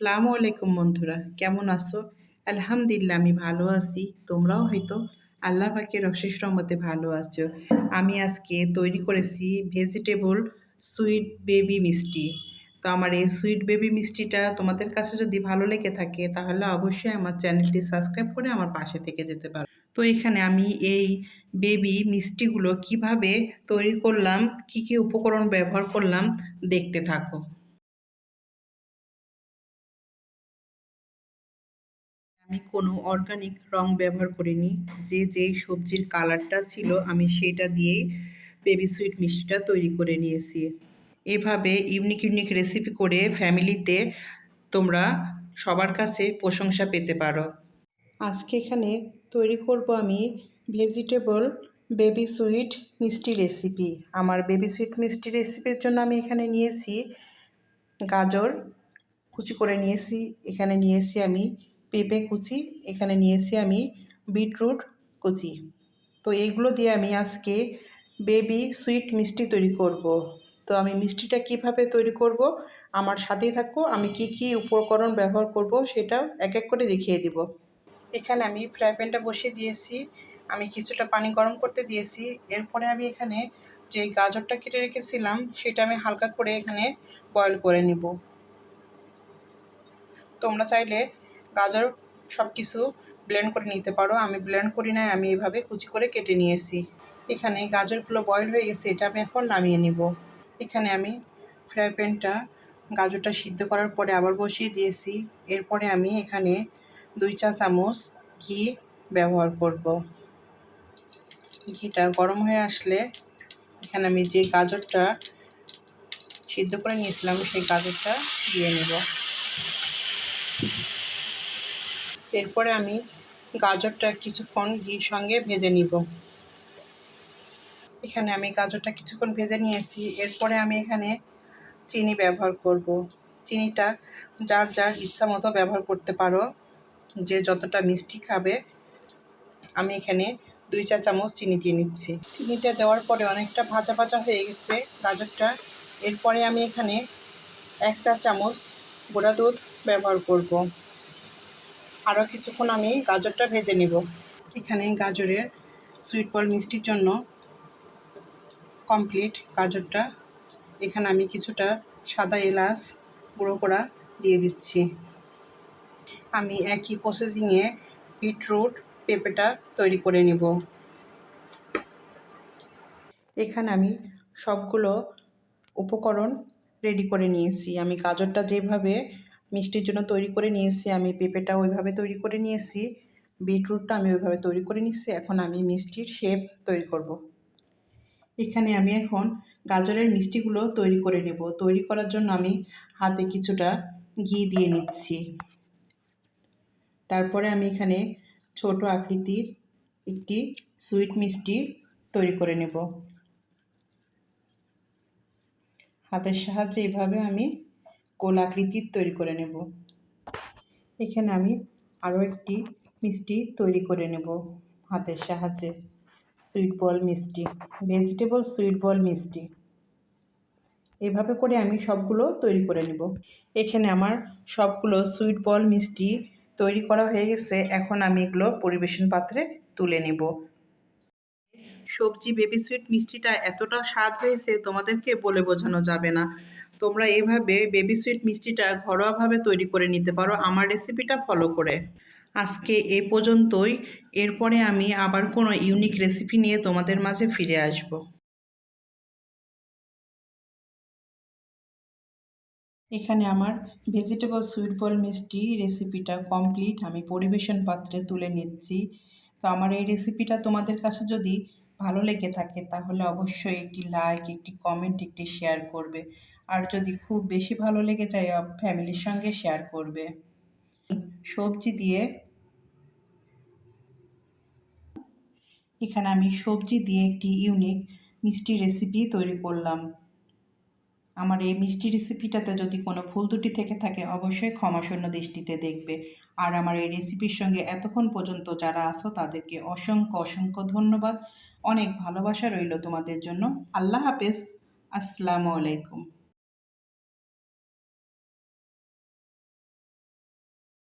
আসসালামু আলাইকুম বন্ধুরা, কেমন আছো? আলহামদুলিল্লাহ, আমি ভালো আছি। তোমরাও হয়তো আল্লাহ পাকের অশেষ রহমতে ভালো আছো। আমি আজকে তৈরি করেছি ভেজিটেবল সুইট বেবি মিষ্টি। তো আমার এই সুইট বেবি মিষ্টিটা তোমাদের কাছে যদি ভালো লেগে থাকে, তাহলে অবশ্যই আমার চ্যানেলটি সাবস্ক্রাইব করে আমার পাশে থেকে যেতে পারো। তো এখানে আমি এই বেবি মিষ্টিগুলো কীভাবে তৈরি করলাম, কি কি উপকরণ ব্যবহার করলাম, দেখতে থাকো। আমি কোনো অর্গানিক রং ব্যবহার করিনি। যে যেই সবজির কালারটা ছিল, আমি সেটা দিয়েই বেবি সুইট মিষ্টিটা তৈরি করে নিয়েছি। এভাবে ইউনিক ইউনিক রেসিপি করে ফ্যামিলিতে তোমরা সবার কাছে প্রশংসা পেতে পারো। আজকে এখানে তৈরি করব আমি ভেজিটেবল বেবি সুইট মিষ্টি রেসিপি আমার বেবি সুইট মিষ্টি রেসিপির জন্য আমি এখানে নিয়েছি গাজর, কুচি করে নিয়েছি। এখানে নিয়েছি আমি পেঁপে কুচি, এখানে নিয়েছি আমি বিটরুট কুচি। তো এইগুলো দিয়ে আমি আজকে বেবি সুইট মিষ্টি তৈরি করব। তো আমি মিষ্টিটা কীভাবে তৈরি করব, আমার সাথেই থাকব আমি কি কি উপকরণ ব্যবহার করব সেটা এক এক করে দেখিয়ে দিব। এখানে আমি ফ্রাই প্যানটা বসিয়ে দিয়েছি, আমি কিছুটা পানি গরম করতে দিয়েছি, এরপরে আমি এখানে যে গাজরটা কেটে রেখেছিলাম সেটা আমি হালকা করে এখানে বয়ল করে নিব। তোমরা চাইলে গাজর সব কিছু ব্লেন্ড করে নিতে পারো। আমি ব্লেন্ড করি নাই, আমি এভাবে কুচি করে কেটে নিয়েছি। এখানে গাজরগুলো বয়েল হয়ে গেছে, এটা আমি এখন নামিয়ে নিব। এখানে আমি ফ্রাই প্যানটা গাজরটা সিদ্ধ করার পরে আবার বসিয়ে দিয়েছি। এরপরে আমি এখানে দুই চা চামচ ঘি ব্যবহার করব। ঘিটা গরম হয়ে আসলে এখানে আমি যে গাজরটা সিদ্ধ করে নিয়েছিলাম, সেই গাজরটা দিয়ে নেব। এরপরে আমি গাজরটা কিছুক্ষণ ঘির সঙ্গে ভেজে নিব। এখানে আমি গাজরটা কিছুক্ষণ ভেজে নিয়েছি। এরপরে আমি এখানে চিনি ব্যবহার করব। চিনিটা যার যার ইচ্ছা মতো ব্যবহার করতে পারো। যে যতটা মিষ্টি খাবে, আমি এখানে দুই চা চামচ চিনি দিয়ে নিচ্ছি। চিনিটা দেওয়ার পরে অনেকটা ভাজা ভাজা হয়ে গেছে গাজরটা। এরপরে আমি এখানে এক চা চামচ গোড়া দুধ ব্যবহার করব। আরও কিছুক্ষণ আমি গাজরটা ভেজে নেব। এখানে গাজরের সুইট বল মিষ্টির জন্য কমপ্লিট গাজরটা। এখানে আমি কিছুটা সাদা এলাচ গুঁড়ো করা দিয়ে দিচ্ছি। আমি একই প্রসেসিংয়ে বিটরুট পেঁপেটা তৈরি করে নেব। এখানে আমি সবগুলো উপকরণ রেডি করে নিয়েছি। আমি গাজরটা যেভাবে মিষ্টির জন্য তৈরি করে নিয়েছি, আমি পেঁপেটা ওইভাবে তৈরি করে নিয়েছি, বিটরুটটা আমি ওইভাবে তৈরি করে নিয়েছি, এখন আমি মিষ্টির শেপ তৈরি করব। এখানে আমি এখন গাজরের মিষ্টিগুলো তৈরি করে নেব। তৈরি করার জন্য আমি হাতে কিছুটা ঘি দিয়ে নিচ্ছি। তারপরে আমি এখানে ছোট আকৃতির একটি সুইট মিষ্টি তৈরি করে নেব। হাতের সাহায্যে এইভাবে আমি গোল আকৃতির তৈরি করে নেব। এখানে আমি আরও একটি মিষ্টি তৈরি করে নেব হাতের সাহায্যে। সুইট বল মিষ্টি ভেজিটেবল সুইট বল মিষ্টি। এভাবে করে আমি সবগুলো তৈরি করে নেব। এখানে আমার সবগুলো সুইট বল মিষ্টি তৈরি করা হয়ে গেছে। এখন আমি এগুলো পরিবেশন পাত্রে তুলে নেব। সবজি বেবি সুইট মিষ্টিটা এতটা স্বাদ হয়েছে তোমাদেরকে বলে বোঝানো যাবে না। তোমরা এভাবে বেবি সুইট মিষ্টিটা ঘরোয়াভাবে তৈরি করে নিতে পারো। আমার রেসিপিটা ফলো করে। আজকে এ পর্যন্তই। এরপরে আমি আবার কোনো ইউনিক রেসিপি নিয়ে তোমাদের মাঝে ফিরে আসব। এখানে আমার ভেজিটেবল সুইট বল মিষ্টি রেসিপিটা কমপ্লিট আমি পরিবেশন পাত্রে তুলে নিচ্ছি। তো আমার এই রেসিপিটা তোমাদের কাছে যদি ভালো লেগে থাকে, তাহলে অবশ্যই একটি লাইক একটি কমেন্ট একটি শেয়ার করবে। আর যদি খুব বেশি ভালো লেগে যায় ফ্যামিলির সঙ্গে শেয়ার করবে। সবজি দিয়ে এখানে আমি সবজি দিয়ে একটি ইউনিক মিষ্টি রেসিপি তৈরি করলাম। আমার এই মিষ্টি রেসিপিটাতে যদি কোনো ভুল ত্রুটি থেকে থাকে, অবশ্যই ক্ষমাশূন্য দৃষ্টিতে দেখবে। আর আমার এই রেসিপির সঙ্গে এতক্ষণ পর্যন্ত যারা আসো তাদেরকে অসংখ্য অসংখ্য ধন্যবাদ। অনেক ভালোবাসা রইল তোমাদের জন্য। আল্লাহ হাফেজ। আসসালামু আলাইকুম।